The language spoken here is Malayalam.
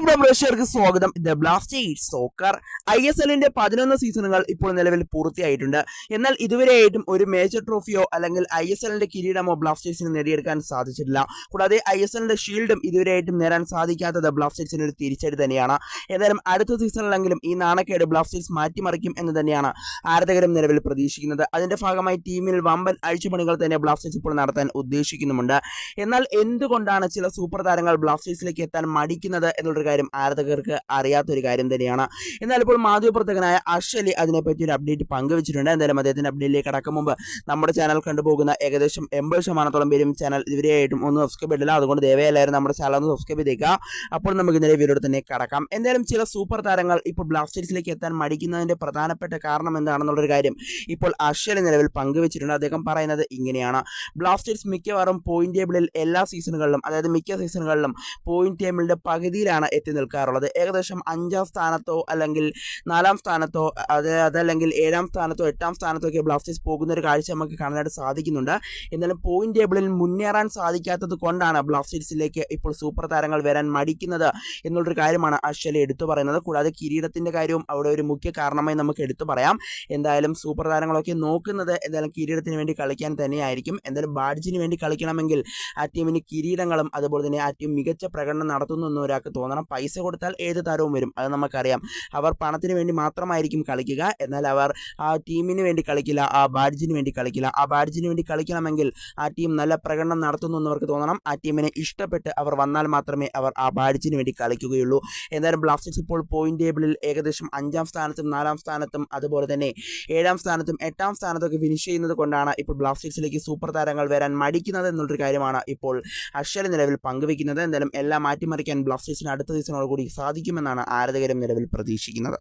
പ്രിയപ്പെട്ട പ്രേക്ഷകർക്ക് സ്വാഗതം. The Blasters soccer I S എല്ലിന്റെ പതിനൊന്ന് സീസണുകൾ ഇപ്പോൾ നിലവിൽ പൂർത്തിയായിട്ടുണ്ട്. എന്നാൽ ഇതുവരെയായിട്ടും ഒരു മേജർ ട്രോഫിയോ അല്ലെങ്കിൽ ഐ എസ് എല്ലിന്റെ കിരീടമോ ബ്ലാസ്റ്റേഴ്സിന് നേടിയെടുക്കാൻ സാധിച്ചിട്ടില്ല. കൂടാതെ ഐ എസ് എല്ലിന്റെ ഷീൽഡും ഇതുവരെയായിട്ടും നേടാൻ സാധിക്കാത്തത് ബ്ലാസ്റ്റേഴ്സിന് ഒരു തിരിച്ചടി തന്നെയാണ്. ഏതായാലും അടുത്ത സീസണിലെങ്കിലും ഈ നാണക്കേട് ബ്ലാസ്റ്റേഴ്സ് മാറ്റിമറിക്കും എന്ന് തന്നെയാണ് ആരാധകരും നിലവിൽ പ്രതീക്ഷിക്കുന്നത്. അതിന്റെ ഭാഗമായി ടീമിൽ വമ്പൻ അഴിച്ചുപണികൾ തന്നെ ബ്ലാസ്റ്റേഴ്സ് ഇപ്പോൾ നടത്താൻ ഉദ്ദേശിക്കുന്നുമുണ്ട്. എന്നാൽ എന്തുകൊണ്ടാണ് ചില സൂപ്പർ താരങ്ങൾ ബ്ലാസ്റ്റേഴ്സിലേക്ക് എത്താൻ മടിക്കുന്നത് എന്നുള്ളൊരു കാര്യം ആരാധകർക്ക് അറിയാത്തൊരു കാര്യം തന്നെയാണ്. എന്നാൽ ഇപ്പോൾ മാധ്യമപ്രവർത്തകനായ അശ്വലി അതിനെപ്പറ്റി ഒരു അപ്ഡേറ്റ് പങ്കുവച്ചിട്ടുണ്ട്. എന്തായാലും അദ്ദേഹത്തിന്റെ അപ്ഡേറ്റിലേക്ക് കടക്കും മുമ്പ് നമ്മുടെ ചാനൽ കണ്ടുപോകുന്ന ഏകദേശം എൺപത് ശതമാനത്തോളം പേരും ചാനൽ ഇതുവരെയായിട്ടും ഒന്ന് സബ്സ്ക്രൈബ് ചെയ്തില്ല അതുകൊണ്ട് ദയവായാലും നമ്മുടെ ചാനൽ ഒന്ന് സബ്സ്ക്രൈബ് ചെയ്തേക്കുക അപ്പോൾ നമുക്ക് ഇന്നലെ വീഡിയോ തന്നെ കടക്കാം. എന്തായാലും ചില സൂപ്പർ താരങ്ങൾ ഇപ്പോൾ ബ്ലാസ്റ്റേഴ്സിലേക്ക് എത്താൻ മടിക്കുന്നതിന്റെ പ്രധാനപ്പെട്ട കാരണം എന്താണെന്നുള്ളൊരു കാര്യം ഇപ്പോൾ അശ്വലി നിലവിൽ പങ്കുവച്ചിട്ടുണ്ട്. അദ്ദേഹം പറയുന്നത് ഇങ്ങനെയാണ്. ബ്ലാസ്റ്റേഴ്സ് മിക്കവാറും പോയിന്റ് ടേബിളിൽ എല്ലാ സീസണുകളിലും അതായത് മിക്ക സീസണുകളിലും പോയിന്റ് ടേബിളിന്റെ പകുതിയിലാണ് എത്തി നിൽക്കാറുള്ളത്. ഏകദേശം അഞ്ചാം സ്ഥാനത്തോ അല്ലെങ്കിൽ നാലാം സ്ഥാനത്തോ അത് അതല്ലെങ്കിൽ ഏഴാം സ്ഥാനത്തോ എട്ടാം സ്ഥാനത്തോ ഒക്കെ ബ്ലാസ്റ്റേഴ്സ് പോകുന്ന ഒരു കാഴ്ച നമുക്ക് കാണാനായിട്ട് സാധിക്കുന്നുണ്ട്. എന്നാലും പോയിന്റ് ടേബിളിൽ മുന്നേറാൻ സാധിക്കാത്തത് കൊണ്ടാണ് ബ്ലാസ്റ്റേഴ്സിലേക്ക് ഇപ്പോൾ സൂപ്പർ താരങ്ങൾ വരാൻ മടിക്കുന്നത് എന്നുള്ളൊരു കാര്യമാണ് അശ്വലി എടുത്തു പറയുന്നത്. കൂടാതെ കിരീടത്തിന്റെ കാര്യവും അവിടെ ഒരു മുഖ്യ കാരണമായി നമുക്ക് എടുത്തു പറയാം. എന്തായാലും സൂപ്പർ താരങ്ങളൊക്കെ നോക്കുന്നത് എന്തായാലും കിരീടത്തിന് വേണ്ടി കളിക്കാൻ തന്നെയായിരിക്കും. എന്തായാലും ബാഡ്ജിന് വേണ്ടി കളിക്കണമെങ്കിൽ ആ ടീമിന് കിരീടങ്ങളും അതുപോലെ തന്നെ ആ ടീം മികച്ച പ്രകടനം നടത്തുന്നു എന്ന് ഒരാൾക്ക് തോന്നണം. പൈസ കൊടുത്താൽ ഏത് താരവും വരും. അത് നമുക്കറിയാം. അവർ പണത്തിന് വേണ്ടി മാത്രമായിരിക്കും കളിക്കുക. എന്നാൽ അവർ ആ ടീമിന് വേണ്ടി കളിക്കില്ല ആ ബാഡ്ജിന് വേണ്ടി കളിക്കില്ല. ആ ബാഡ്ജിന് വേണ്ടി കളിക്കണമെങ്കിൽ ആ ടീം നല്ല പ്രകടനം നടത്തുന്നു എന്ന് അവർക്ക് തോന്നണം. ആ ടീമിനെ ഇഷ്ടപ്പെട്ട് അവർ വന്നാൽ മാത്രമേ അവർ ആ ബാഡ്ജിന് വേണ്ടി കളിക്കുകയുള്ളൂ. എന്തായാലും ബ്ലാസ്റ്റേഴ്സ് ഇപ്പോൾ പോയിന്റ് ടേബിളിൽ ഏകദേശം അഞ്ചാം സ്ഥാനത്തും നാലാം സ്ഥാനത്തും അതുപോലെ തന്നെ ഏഴാം സ്ഥാനത്തും എട്ടാം സ്ഥാനത്തൊക്കെ ഫിനിഷ് ചെയ്യുന്നത് കൊണ്ടാണ് ഇപ്പോൾ ബ്ലാസ്റ്റേഴ്സിലേക്ക് സൂപ്പർ താരങ്ങൾ വരാൻ മടിക്കുന്നത് എന്നുള്ളൊരു കാര്യമാണ് ഇപ്പോൾ അക്ഷര നിലവിൽ പങ്കുവെക്കുന്നത്. എന്തായാലും എല്ലാം മാറ്റിമറിക്കാൻ ബ്ലാസ്റ്റേഴ്സിന് അടുത്ത സീസണോട് കൂടി സാധിക്കുമെന്നാണ് ആരാധകരും നിലവിൽ പ്രതീക്ഷിക്കുന്നത്.